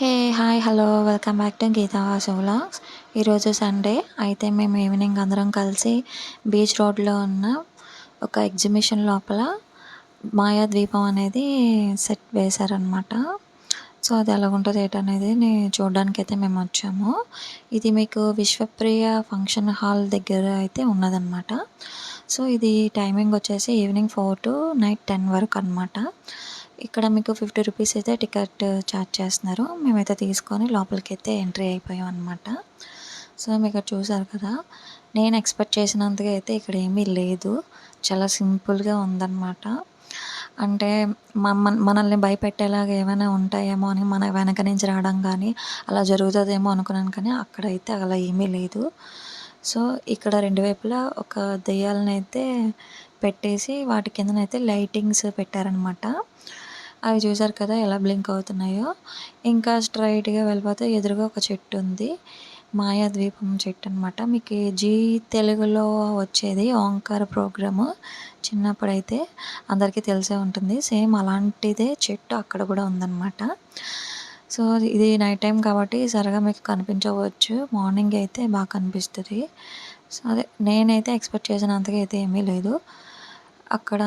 Hey hi hello welcome back to Geeta Vasu vlogs ఈరోజు Sunday అయితే మేము evening అందరం కలిసి బీచ్ రోడ్లో ఉన్న ఒక ఎగ్జిబిషన్ లోపల మాయా ద్వీపం అనేది సెట్ వేశారనమాట సో అది ఎలా ఉంటుంది ఏంటనేది చూడడానికి అయితే మేము వచ్చాము. ఇది మీకు విశ్వప్రియ ఫంక్షన్ హాల్ దగ్గర అయితే ఉన్నదన్నమాట. సో ఇది టైమింగ్ వచ్చేసి evening four to night ten వరకు అనమాట ఇక్కడ మీకు ఫిఫ్టీ రూపీస్ అయితే టికెట్ ఛార్జ్ చేస్తున్నారు. మేమైతే తీసుకొని లోపలికి అయితే ఎంట్రీ అయిపోయాం అనమాట సో మీకు చూసారు కదా నేను ఎక్స్పెక్ట్ చేసినంతగా అయితే ఇక్కడ ఏమీ లేదు. చాలా సింపుల్గా ఉందన్నమాట. అంటే మమ్మ మనల్ని భయపెట్టేలాగా ఏమైనా ఉంటాయేమో అని మన వెనక నుంచి రావడం కానీ అలా జరుగుతుందేమో అనుకున్నాను కానీ అక్కడైతే అలా ఏమీ లేదు. సో ఇక్కడ రెండు వైపులా ఒక దెయ్యాలను అయితే పెట్టేసి వాటి కిందనైతే లైటింగ్స్ పెట్టారనమాట అవి చూసారు కదా ఎలా బ్లింక్ అవుతున్నాయో. ఇంకా స్ట్రైట్గా వెళ్ళిపోతే ఎదురుగా ఒక చెట్టు ఉంది. మాయాద్వీపం చెట్టు అనమాట మీకు జీ తెలుగులో వచ్చేది ఓంకార ప్రోగ్రాము చిన్నప్పుడైతే అందరికీ తెలిసే ఉంటుంది. సేమ్ అలాంటిదే చెట్టు అక్కడ కూడా ఉందన్నమాట. సో ఇది నైట్ టైం కాబట్టి సరిగా మీకు కనిపించవచ్చు. మార్నింగ్ అయితే బాగా కనిపిస్తుంది. సో అదే నేనైతే ఎక్స్పెక్ట్ చేసినంతగా అయితే ఏమీ లేదు. అక్కడ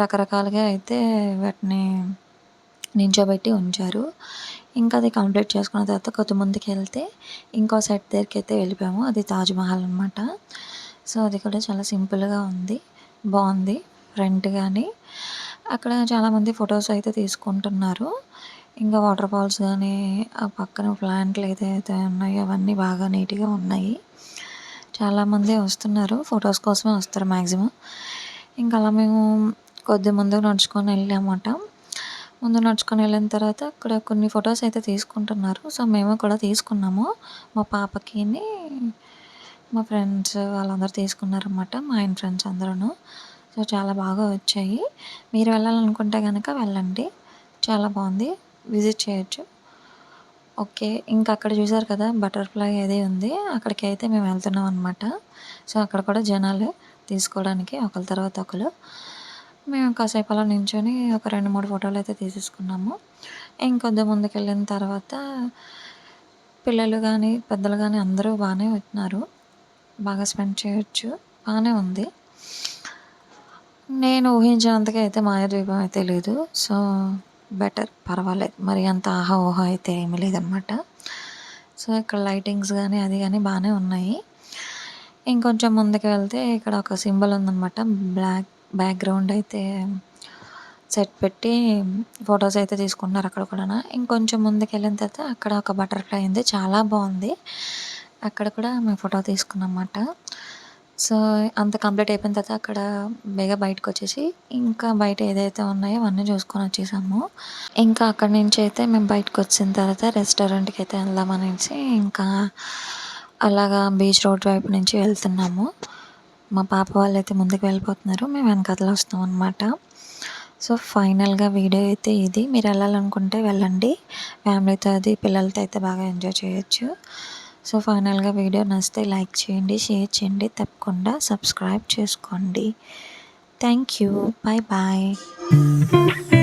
రకరకాలుగా అయితే వాటిని నించోబెట్టి ఉంచారు. ఇంకా అది కంప్లీట్ చేసుకున్న తర్వాత కొద్ది ముందుకు వెళ్తే ఇంకో సెట్ దగ్గరికి అయితే వెళ్ళిపోయాము. అది తాజ్మహల్ అనమాట సో అది కూడా చాలా సింపుల్గా ఉంది. బాగుంది ఫ్రంట్ కానీ అక్కడ చాలామంది ఫొటోస్ అయితే తీసుకుంటున్నారు. ఇంకా వాటర్ ఫాల్స్ కానీ ఆ పక్కన ప్లాంట్లు ఏదైతే ఉన్నాయో అవన్నీ బాగా నీట్గా ఉన్నాయి. చాలామంది వస్తున్నారు. ఫొటోస్ కోసమే వస్తారు మ్యాక్సిమం ఇంకా అలా మేము కొద్ది ముందుకు నడుచుకొని వెళ్ళామన్నమాట ముందు నడుచుకొని వెళ్ళిన తర్వాత అక్కడ కొన్ని ఫొటోస్ అయితే తీసుకుంటున్నారు. సో మేము కూడా తీసుకున్నాము. మా పాపకి మా ఫ్రెండ్స్ వాళ్ళందరూ తీసుకున్నారన్నమాట మా ఆయన ఫ్రెండ్స్ అందరూ సో చాలా బాగా వచ్చాయి. మీరు వెళ్ళాలనుకుంటే కనుక వెళ్ళండి. చాలా బాగుంది. విజిట్ చేయొచ్చు. ఓకే. ఇంకా అక్కడ చూసారు కదా బటర్ఫ్లై అది ఉంది. అక్కడికి అయితే మేము వెళ్తున్నాం అనమాట సో అక్కడ కూడా జనాలు తీసుకోవడానికి ఒకరి తర్వాత ఒకరు మేము కాసేపు అలా నించొని ఒక రెండు మూడు ఫోటోలు అయితే తీసేసుకున్నాము. ఇంకొద్ది ముందుకెళ్ళిన తర్వాత పిల్లలు కానీ పెద్దలు కానీ అందరూ బాగానే వచ్చినారు బాగా స్పెండ్ చేయొచ్చు. బాగానే ఉంది. నేను ఊహించినంతగా అయితే మాయాద్వీపం అయితే లేదు. సో బెటర్ పర్వాలేదు. మరి అంత ఆహా ఊహా అయితే ఏమీ లేదనమాట సో ఇక్కడ లైటింగ్స్ కానీ అది కానీ బాగానే ఉన్నాయి. ఇంకొంచెం ముందుకు వెళ్తే ఇక్కడ ఒక సింబల్ ఉందన్నమాట. బ్లాక్ బ్యాక్గ్రౌండ్ అయితే సెట్ పెట్టి ఫొటోస్ అయితే తీసుకున్నారు అక్కడ కూడా ఇంకొంచెం ముందుకు వెళ్ళిన తర్వాత అక్కడ ఒక బటర్ఫ్లై ఉంది. చాలా బాగుంది. అక్కడ కూడా మేము ఫోటో తీసుకున్నాం అన్నమాట సో అంత కంప్లీట్ అయిపోయిన తర్వాత అక్కడ బేగా బయటకు వచ్చేసి ఇంకా బయట ఏదైతే ఉన్నాయో అవన్నీ చూసుకొని వచ్చేసాము. ఇంకా అక్కడి నుంచి అయితే మేము బయటకు వచ్చిన తర్వాత రెస్టారెంట్కి అయితే వెళ్దామనేసి ఇంకా అలాగా బీచ్ రోడ్ వైపు నుంచి వెళ్తున్నాము. మా పాప వాళ్ళు అయితే ముందుకు వెళ్ళిపోతున్నారు. మేము వెనకాతలు వస్తాం అనమాట సో ఫైనల్గా వీడియో అయితే ఇది. మీరు వెళ్ళాలనుకుంటే వెళ్ళండి. ఫ్యామిలీతో అది పిల్లలతో అయితే బాగా ఎంజాయ్ చేయొచ్చు. సో ఫైనల్గా వీడియో నచ్చితే లైక్ చేయండి షేర్ చేయండి. తప్పకుండా సబ్స్క్రైబ్ చేసుకోండి. Thank you. Bye bye.